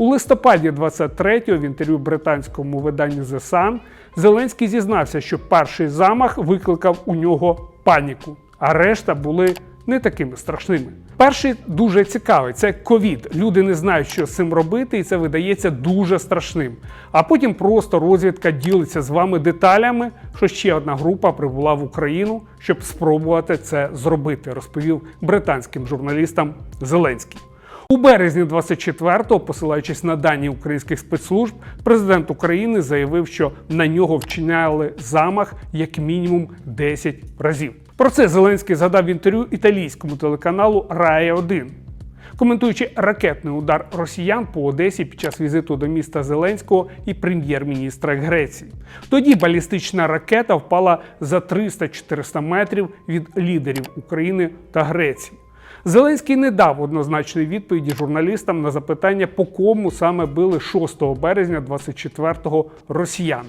У листопаді 23-го в інтерв'ю британському виданню The Sun Зеленський зізнався, що перший замах викликав у нього паніку, а решта були не такими страшними. Перший дуже цікавий це ковід. Люди не знають, що з цим робити, і це видається дуже страшним. А потім просто розвідка ділиться з вами деталями, що ще одна група прибула в Україну, щоб спробувати це зробити, розповів британським журналістам Зеленський. У березні 24-го, посилаючись на дані українських спецслужб, президент України заявив, що на нього вчиняли замах як мінімум 10 разів. Про це Зеленський згадав в інтерв'ю італійському телеканалу Рая 1 коментуючи ракетний удар росіян по Одесі під час візиту до міста Зеленського і прем'єр-міністра Греції. Тоді балістична ракета впала за 300-400 метрів від лідерів України та Греції. Зеленський не дав однозначної відповіді журналістам на запитання, по кому саме били 6 березня 24-го росіян.